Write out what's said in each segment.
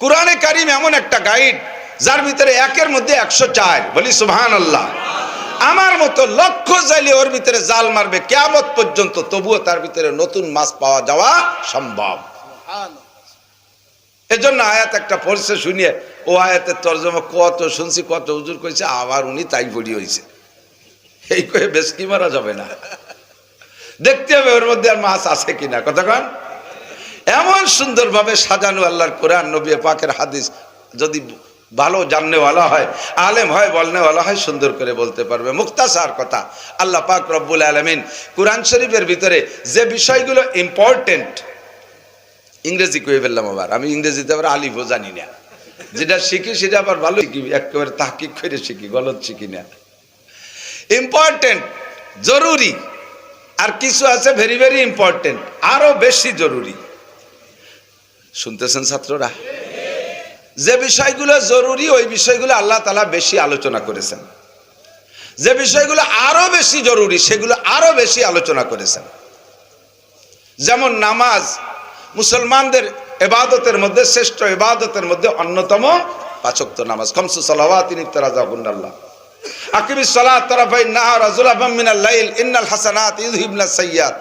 কোরআনে কারিম এমন একটা গাইড, যার ভিতরে একের মধ্যে একশো চার। বলি সুবহান আল্লাহ আমার মতো লক্ষ চাইলে ওর ভিতরে জাল মারবে, কেয়ামত পর্যন্ত তবুও তার ভিতরে নতুন মাছ পাওয়া যাওয়া সম্ভব। এজন্য আয়াত একটা পড়ছে, শুনিয়ে, ও আয়াতের তর্জমা কত শুনছি, কত হুজুর করেছে আবার উনি তাই পড়ি হয়েছে এই কয়ে বেশ কি মারা যাবে না। দেখতে হবে ওর মধ্যে আর মাছ আছে কিনা কতক্ষণ এমন সুন্দরভাবে সাজানো আল্লাহর কোরআন, নবী পাকের হাদিস। যদি ভালো জাননেওয়ালা হয়, আলেম হয়, বলনেওয়ালা হয়, সুন্দর করে বলতে পারবে। মুক্তাসার কথা, আল্লাহ পাক রব্বুল আলমিন কোরআন শরীফের ভিতরে যে বিষয়গুলো ইম্পর্টেন্ট ইংরেজি কয়ে ফেললাম আবার। আমি ইংরেজিতে আবার আলিফও জানি না। যেটা শিখি সেটা আবার ভালো শিখি। একেবারে তাহকিক করে শিখি, গলত শিখি না। ইম্পর্টেন্ট জরুরি। আর কিছু আছে ভেরি ভেরি ইম্পর্টেন্ট আরও বেশি জরুরি। শুনতেছেন ছাত্ররা? যে বিষয়গুলো জরুরি, ওই বিষয়গুলো আল্লাহ তালা বেশি আলোচনা করেছেন। যে বিষয়গুলো আরও বেশি জরুরি, সেগুলো আরও বেশি আলোচনা করেছেন। যেমন নামাজ, মুসলমানদের এবাদতের মধ্যে, শ্রেষ্ঠ এবাদতের মধ্যে অন্যতম পাচক্ত নামাজ। খমসু তিনি মিনাল লাইল, ইন্নাল হাসানাত সাইয়াত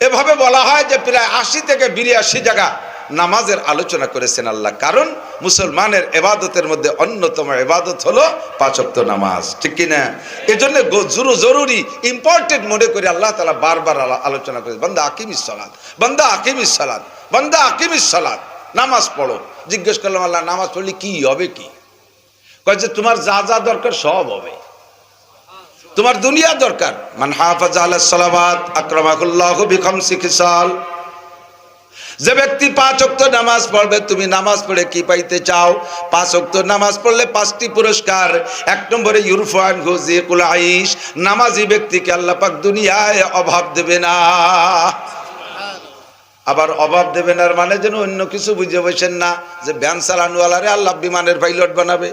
এভাবে বলা হয় যে প্রায় আশি থেকে বিরাশি জায়গা নামাজের আলোচনা করেছেন আল্লাহ। কারণ মুসলমানের এবাদতের মধ্যে অন্যতম এবাদত হলো পাঁচক্ত নামাজ। ঠিক কিনা? এই জন্য জরু জরুরি ইম্পর্টেন্ট মনে করে আল্লাহ তালা বারবার আলোচনা করে বান্দা আকিম সালাদ বান্দা আকিম সালাদ বান্দা আকিম সালাদ নামাজ পড়ো। জিজ্ঞেস করলাম, আল্লাহ, নামাজ পড়লে কি হবে কি? কয় যে, তোমার যা যা দরকার সব হবে। তোমার দুনিয়া দরকার। মান হাফাজ আলা সালাবাত আক্রমাকুল্লাহ বিখম খিসাল। যে ব্যক্তি পাঁচ অক্ত নামাজ পড়বে, তুমি নামাজ পড়ে কি পাইতে চাও? পাঁচ অক্ত নামাজ পড়লে পাঁচটি পুরস্কার। এক নম্বরে ইউরফান ঘোষে কুলাইশ নামাজি ব্যক্তিকে আল্লাপাক দুনিয়ায় অভাব দেবে না। আবার অভাব দেবে না মানে যেন অন্য কিছু বুঝে বসেন না, যে ব্যান চালানুয়ালারে আল্লাহ বিমানের পাইলট বানাবে।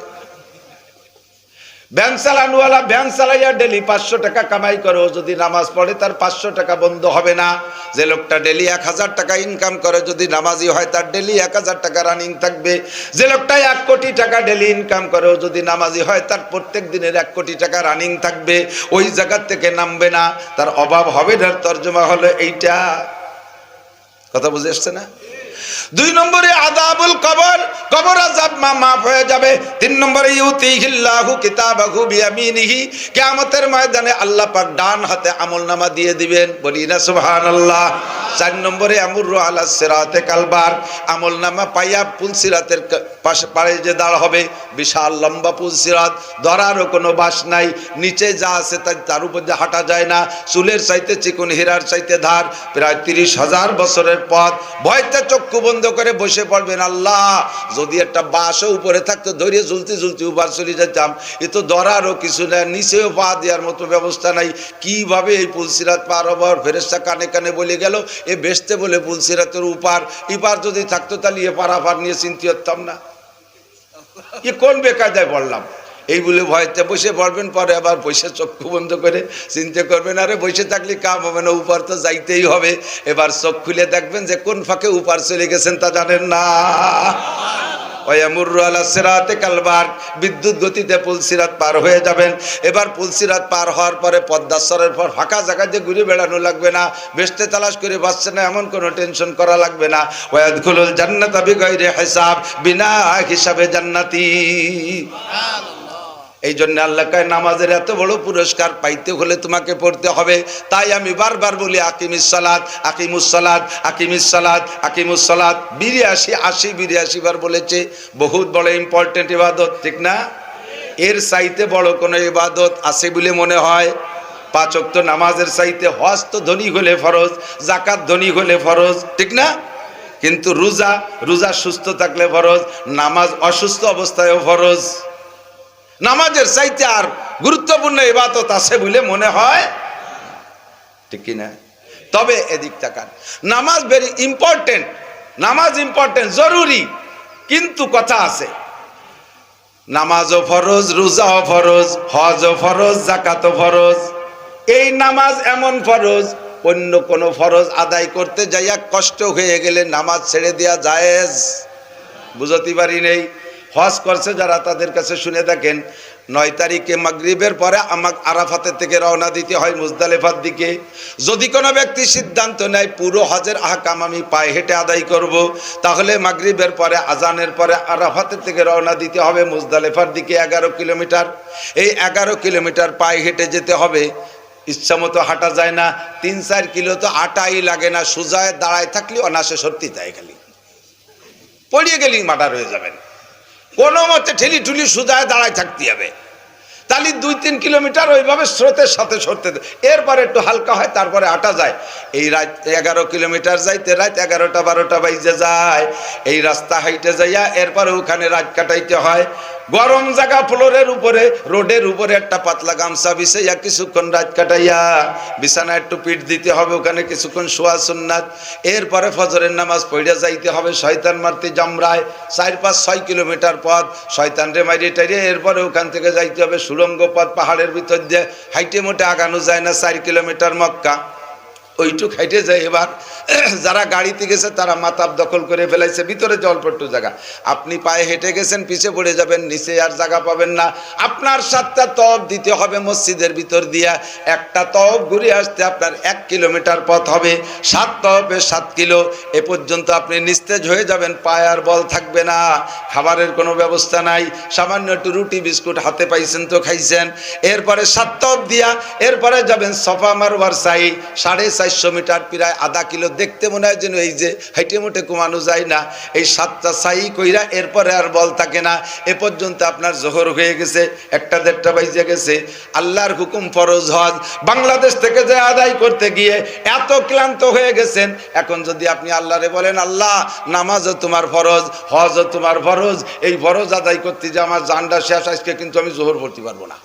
ব্যান চালানুয়ালা ব্যান চালাইয়া ডেলি পাঁচশো টাকা কামাই করে। যদি নামাজ পড়ে, তার পাঁচশো টাকা বন্ধ হবে না। যে লোকটা ডেলি এক হাজার টাকা ইনকাম করে, যদি নামাজি হয়, তার ডেলি এক হাজার টাকা রানিং থাকবে। যে লোকটা এক কোটি টাকা ডেলি ইনকাম করে, যদি নামাজি হয়, তার প্রত্যেক দিনের এক কোটি টাকা রানিং থাকবে। ওই জায়গার থেকে নামবে না। তার অভাব হবে না তর্জমা হলো এইটা। কথা বুঝে এসছে না? দুই নম্বরে আদাবুল কবর কবর আজাব মা মাফ হয়ে যাবে। তিন নম্বরে ইউতিহিল্লাহু কিতাবাহু বিয়ামিনিহি, কিয়ামতের ময়দানে আল্লাহ পাক ডান হাতে আমলনামা দিয়ে দিবেন। বলি না সুবহানাল্লাহ। চার নম্বরে আমুরু আলা সেরাতে কালবার। আমলনামা পাইয়া পুল সিরাতের কা- পাশে পাড়ে যে দাঁড় হবে, বিশাল লম্বা পুল সিরাত। ধরারও কোনো বাস নাই। নিচে যা আছে তাই তার উপর দিয়ে হাঁটা যায় না। চুলের চাইতে চিকন, হীরার চাইতে ধার। প্রায় তিরিশ হাজার বছরের পথ। ভয়তে চক্ষু বন্ধ করে বসে পড়বেন আল্লাহ। যদি একটা বাসও উপরে থাকতো, ধরিয়ে ঝুলতে ঝুলতে উপার চলে যেতাম। এ তো ধরারও কিছু না নিচেও পা দেওয়ার মতো ব্যবস্থা নাই। কীভাবে এই পুলসিরাত পার হবার ফেরেস্তা কানে কানে বলে গেল এ বেসতে বলে পুলসিরাতের উপার। ইপার যদি থাকতো তাহলে এ পারাপার নিয়ে চিন্তি হতাম না। এ কোন বেকায়দায় পড়লাম এই বলে ভয়তে বসে পড়বেন পরে আবার বসে চক্ষু বন্ধ করে চিন্তা করবেন, আরে বসে থাকলে কাম হবে না, উপার তো যাইতেই হবে। এবার চোখ খুলে দেখবেন যে কোন ফাঁকে উপার চলে গেছেন তা জানেন না। কালবার বিদ্যুৎ গতিতে পুলসিরাত পার হয়ে যাবেন। এবার পুলসিরাত পার হওয়ার পরে পদ্মাশ্বরের পর ফাঁকা জায়গায় যে ঘুরে বেড়ানো লাগবে না। বেসতে তালাশ করে বাঁচছে না, এমন কোনো টেনশন করা লাগবে না। ওয়াদখুলুল জান্নাত বিনা হিসাবে জান্নাতি। এই জন্য আল্লাহ কয়, নামাজের এত বড় পুরস্কার পাইতে হলে তোমাকে পড়তে হবে। তাই আমি বারবার বলি, আকিমিস সালাদ আকিমুস সালাদ আকিমিস সালাদ আকিমুস সালাদ বিরিয়াশি আশি বিরিয়াশি বার বলেছে, বহুত বড় ইম্পর্টেন্ট ইবাদত, ঠিক না? এর চাইতে বড় কোনো ইবাদত আছে বলে মনে হয়? পাঁচ ওয়াক্ত নামাজের চাইতে হজ তো ধনী হলে ফরজ জাকাত ধনী হলে ফরজ, ঠিক না? কিন্তু রোজা রোজা সুস্থ থাকলে ফরজ, নামাজ অসুস্থ অবস্থায়ও ফরজ। নামাজের চাইতে আর গুরুত্বপূর্ণ ইবাদত আছে বলে মনে হয় ঠিক কিনা? তবে এদিক তাকান। নামাজ ভেরি ইম্পর্টেন্ট নামাজ ইম্পর্টেন্ট জরুরি, কিন্তু কথা আছে। নামাজও ফরজ, রোজাও ফরজ, হজও ফরজ, জাকাতও ফরজ। এই নামাজ এমন ফরজ, অন্য কোনো ফরজ আদায় করতে যাইয়া কষ্ট হয়ে গেলে নামাজ ছেড়ে দেওয়া জায়েজ। বুঝতে পারি নেই? হজ করছে যারা তাদের কাছে শুনে থাকেন নয় তারিখে মাগরিবের পরে আমাক আরাফাতের থেকে রওনা দিতে হয় মুজদালেফার দিকে। যদি কোনো ব্যক্তি সিদ্ধান্ত নেয়, পুরো হজের আহকাম আমি পায়ে হেঁটে আদায় করব, তাহলে মাগরিবের পরে, আজানের পরে আরাফাতের থেকে রওনা দিতে হবে মুজদালেফার দিকে এগারো কিলোমিটার। এই এগারো কিলোমিটার পায়ে হেঁটে যেতে হবে। ইচ্ছা মতো হাঁটা যায় না, তিন চার কিলো তো আটাই লাগে না, সোজায় দাঁড়ায় থাকলে অনাসে সত্যি যায় খালি। পড়িয়ে গেলি মাটার হয়ে যাবেন। কোনো মতে ঠেলি ঠুলি সুদায় দাঁড়ায় থাকতে হবে। তাহলে দুই তিন কিলোমিটার ওইভাবে স্রোতের সাথে সরতে এরপরে একটু হালকা হয়, তারপরে আটা যায়। এই রাত এগারো কিলোমিটার যাইতে রাত এগারোটা বারোটা বাইজে যায়। এই রাস্তা হাইটে যাইয়া এরপরে ওখানে রাত কাটাইতে হয়। গরম জায়গা ফ্লোরের উপরে, রোডের উপরে একটা পাতলা গামছা বিছাইয়া কিছুক্ষণ রাত কাটাইয়া বিছানা একটু পিঠ দিতে হবে, ওখানে কিছুক্ষণ শোয়া সুন্নাত। এরপরে ফজরের নামাজ পড়িয়া যাইতে হবে, শয়তান মারতে জামরায়, চার পাঁচ ছয় কিলোমিটার পথ। শয়তান রে মাইরে টাইরে, এরপরে ওখান থেকে যাইতে হবে সুরঙ্গ পথ, পাহাড়ের ভিতর দিয়ে। হাইটে মোটে আগানো যায় না, চার কিলোমিটার মক্কা। ওইটুক হাইটে যায় এবার। যারা গাড়িতে গেছে, তারা মাতাব দখল করে ফেলাইছে। ভিতরে জলপট্টু জায়গা। আপনি পায়ে হেঁটে গেছেন, পিছে পড়ে যাবেন, নিচে আর জায়গা পাবেন না। আপনার সাতটা তব দিতে হবে মসজিদের ভিতর দিয়া। একটা তব ঘুরে আসতে আপনার এক কিলোমিটার পথ হবে। সাত তবে সাত কিলো। এ পর্যন্ত আপনি নিস্তেজ হয়ে যাবেন, পায়ে আর বল থাকবে না। খাবারের কোনো ব্যবস্থা নাই। সামান্য একটু রুটি, বিস্কুট হাতে পাইছেন তো খাইছেন। এরপরে সাত তব দিয়া, এরপরে যাবেন সফা মারবার সাই, সাড়ে চারশো মিটার প্রায় আধা কিলো দেখতে মনে হয় যেন এই যে হাইটে মোটে কমানো যায় না। এই সাতটা সাই কইরা এরপরে আর বল থাকে না। এ পর্যন্ত আপনার জোহর হয়ে গেছে, একটা দেড়টা বাইজে গেছে। আল্লাহর হুকুম ফরজ হজ। বাংলাদেশ থেকে যে আদায় করতে গিয়ে এত ক্লান্ত হয়ে গেছেন, এখন যদি আপনি আল্লাহরে বলেন, আল্লাহ, নামাজও তোমার ফরজ, হজও তোমার ফরজ, এই ফরজ আদায় করতে যে আমার জানটা শেষ, আজকে কিন্তু আমি জোহর করতে পারব না।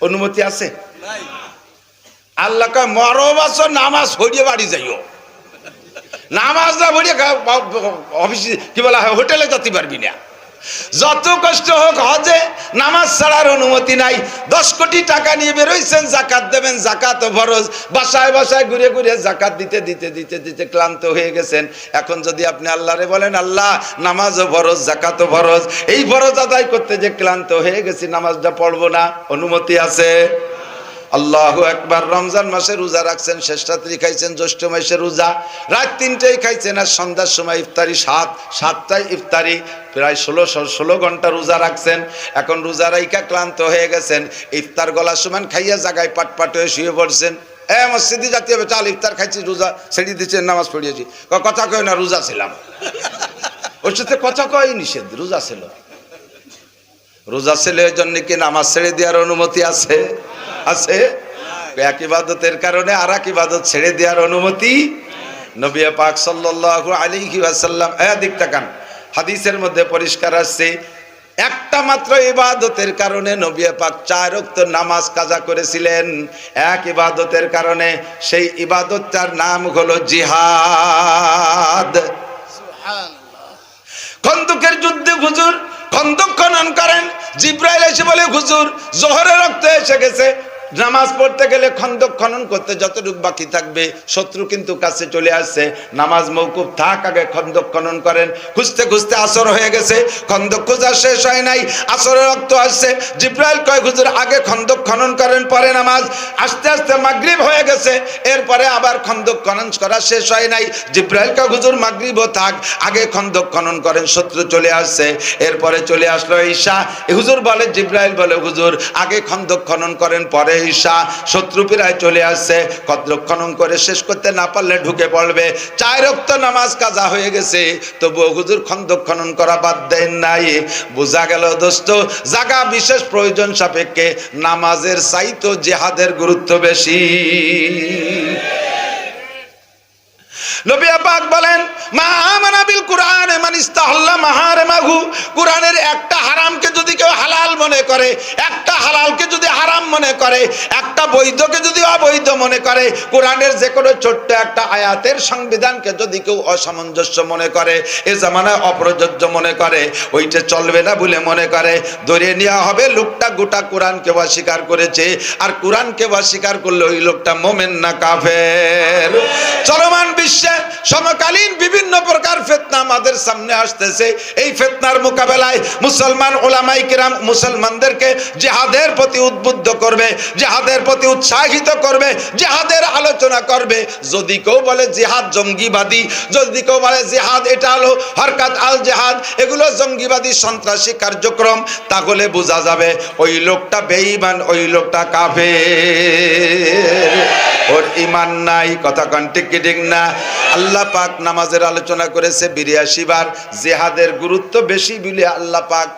অনুমতি আছে? আল্লাহ কয়, মরো বাসো, নামাজ হরিয়ে বাড়ি যাইও। নামাজ না ভরিয়ে অফিসে, কি বলা হয়, হোটেলে যেতে পারবি না। যত কষ্ট হোক হজে, নামাজ ছাড়ার অনুমতি নাই। দশ কোটি টাকা নিয়ে বেরোইছেন, জাকাত দেবেন, জাকাত ফরজ। বাসায় বাসায় ঘুরে ঘুরে জাকাত দিতে দিতে দিতে দিতে ক্লান্ত হয়ে গেছেন। এখন যদি আপনি আল্লাহরে বলেন, আল্লাহ, নামাজ নামাজও ফরজ জাকাতও ফরজ। এই ফরজ আদায় করতে যে ক্লান্ত হয়ে গেছি, নামাজটা পড়ব না, অনুমতি আছে? আল্লাহ একবার রমজান মাসে রোজা রাখছেন, শেষ রাত্রি খাইছেন, জ্যৈষ্ঠ মাসে রোজা, রাত তিনটেই খাইছেন আর সন্ধ্যার সময় ইফতারি, সাত, সাতটায় ইফতারি, প্রায় ষোলো ষোলো ঘণ্টা রোজা রাখছেন। এখন রোজা রাইকা ক্লান্ত হয়ে গেছেন, ইফতার গলার সমান খাইয়া জায়গায় পাট পাট হয়ে শুয়ে পড়ছেন। এ মসজিদে জাতীয় চাল ইফতার খাইছি, রোজা ছেড়ে দিচ্ছেন নামাজ পড়িয়েছি। কথা কয় না, রোজা ছিলাম। ওর সাথে কথা কয় নিষেধ, রোজা ছিল। রোজা ছেলের জন্য কি নামাজ ছেড়ে দেওয়ার অনুমতি আছে? আছে? এক ইবাদতের কারণে আর এক ইবাদত ছেড়ে দেওয়ার অনুমতি নবী পাক সাল্লাল্লাহু আলাইহি ওয়াসাল্লাম এ দিক তাকান। হাদিসের মধ্যে পরিষ্কার আসছে একটা মাত্র ইবাদতের কারণে নবী পাক চার ওয়াক্ত নামাজ কাজা করেছিলেন। এক ইবাদতের কারণে সেই ইবাদতটার নাম হলো জিহাদ। খন্দকের যুদ্ধে হুজুর খন্দক খনন করেন জিব্রাইল এসে বলে হুজুর জোহরে রক্ত এসে গেছে। নামাজ পড়তে গেলে খন্দক খনন করতে যতটুকু বাকি থাকবে, শত্রু কিন্তু কাছে চলে আসছে। নামাজ মৌকুব থাক, আগে খন্দক খনন করেন। খুঁজতে খুঁজতে আসর হয়ে গেছে। খন্দক খোঁজা শেষ হয় নাই। আসরে রক্ত আসছে। জিব্রাইল কয়, হুজুর, আগে খন্দক খনন করেন, পরে নামাজ। আস্তে আস্তে মাগরিব হয়ে গেছে। এরপরে আবার খন্দক খনন করা শেষ হয় নাই। জিব্রাইল কয়, হুজুর, মাগরিবও থাক। আগে খন্দক খনন করেন, শত্রু চলে আসছে। এরপরে চলে আসলো ঈশা। হুজুর বলে, জিব্রাইল বলে, হুজুর, আগে খন্দক খনন করেন, পরে ঈশা শত্রু প্রায় চলে আসছে। খনন করে শেষ করতে না পারলে ঢুকে পড়বে। চার রক্ত নামাজ কাজা হয়ে গেছে। তবু হুজুর খন্দক খনন করা বাদ দেন নাই। বোঝা গেল দোস্ত, জাগা বিশেষ প্রয়োজন সাপেক্ষে। নামাজের চাইতো জেহাদের গুরুত্ব বেশি। নবী পাক বলেন কেউ যে কেউ অপ্রযোজ্য মনে করে, ওইটা চলবে না বলে মনে করে, ধরে নেওয়া হবে লোকটা গোটা কোরআন কোরআনকে অস্বীকার করেছে, আর কোরআন কোরআনকে অস্বীকার করলে ওই লোকটা মোমেন না কাফের। চলমান বিশ্বে সমকালীন বিভিন্ন প্রকার ফেতনা আমাদের সামনে আসতেছে। এই ফেতনার মোকাবেলায় মুসলমান ওলামাই কিরাম মুসলমানদেরকে জেহাদের প্রতি উদ্বুদ্ধ করবে, জেহাদের প্রতি উৎসাহিত করবে, জেহাদের আলোচনা করবে। যদি কেউ বলে জেহাদ জঙ্গিবাদী, যদি কেউ বলে জেহাদ এটা হলো হরকাত আল জেহাদ, এগুলো জঙ্গিবাদী সন্ত্রাসী কার্যক্রম, তাহলে বোঝা যাবে ওই লোকটা বেঈমান, ওই লোকটা কাফে ওর ইমান নাই, কথা কন্টিক ঠিক না? আল্লাহ পাক নামাজের আলোচনা করেছে বিরিয়াশি বার, জেহাদের গুরুত্ব বেশি বলে আল্লাহ পাক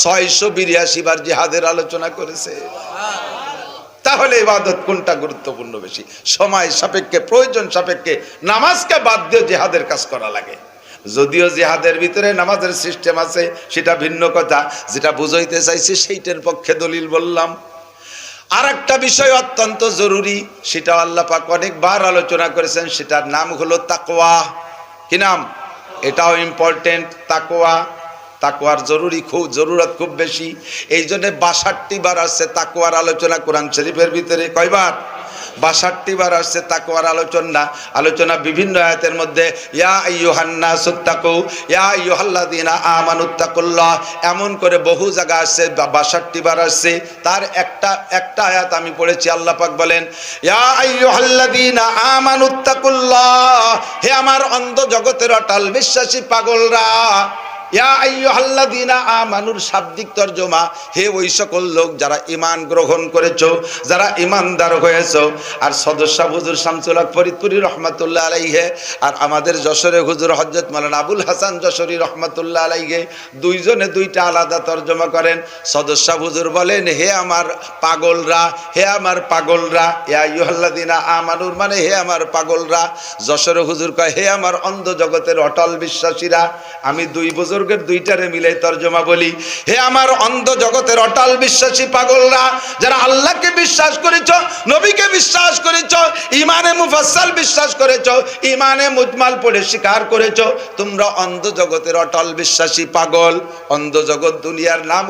ছয়শো বিরিয়াশি বার জেহাদের আলোচনা করেছে। তাহলে ইবাদত কোনটা গুরুত্বপূর্ণ বেশি? সময় সাপেক্ষে, প্রয়োজন সাপেক্ষে নামাজকে বাদ দিয়ে জেহাদের কাজ করা লাগে। যদিও জেহাদের ভিতরে নামাজের সিস্টেম আছে, সেটা ভিন্ন কথা, যেটা বুঝাইতে চাইছি সেইটার পক্ষে দলিল বললাম। আর একটা বিষয় অত্যন্ত জরুরি সেটা আল্লাহ পাক অনেকবার আলোচনা করেছেন, সেটার নাম হলো তাকোয়া কি নাম? এটাও ইম্পর্টেন্ট তাকওয়া। তাকওয়ার জরুরি খুব, জরুরত খুব বেশি। এই জন্য বাষট্টি বার আসছে তাকোয়ার আলোচনা কোরআন শরীফের ভিতরে। কয়বার? বাষট্টি বার আসছে, তাকওয়ার আলোচনা। আলোচনা বিভিন্ন আয়াতের মধ্যে, ইয়া ইয়ুহান্না সুত্তাকু ইয়া ইয়ুহাল্লাদিনা আমানুত্তাকুল্লাহ এমন করে বহু জায়গা আসছে বাষট্টি বার আসছে। তার একটা একটা আয়াত আমি পড়েছি, আল্লাহ পাক বলেন, ইয়া আইয়ুহাল্লাদিনা আমানুত্তাকুল্লাহ হে আমার অন্ধ জগতের অটাল বিশ্বাসী পাগলরা আমানুর, শাব্দিক তরজমা। হে ওই সকল লোক যারা ঈমান গ্রহণ যারা আর আমাদের যশোরে হুজুর হযরত মাওলানা আবুল হাসান যশোরী রহমাতুল্লাহ আলাইহে দুইজনে দুইটা আলাদা তরজমা করেন। সদস্য হুজুর বলেন, হে আমার পাগলরা, হে আমার পাগলরা, ইয়া আমানুর মানে হে আমার পাগলরা। যশোরে হুজুর কয়, হে আমার অন্ধ জগতের অটল বিশ্বাসীরা, আমি দুই বুজুর্গের দুইটারে মিলে তর্জমা বলি, হে আমার অন্ধ জগতের অটাল বিশ্বাসী পাগলরা, যারা আল্লাহকে বিশ্বাস করেছ, নবীকে বিশ্বাস করেছ ইমানে মুফাসাল বিশ্বাস করেছ ইমানে মুজমাল পড়ে স্বীকার করেছ, তোমরা অন্ধ জগতের অটল বিশ্বাসী পাগল, অন্ধ জগৎ দুনিয়ার নাম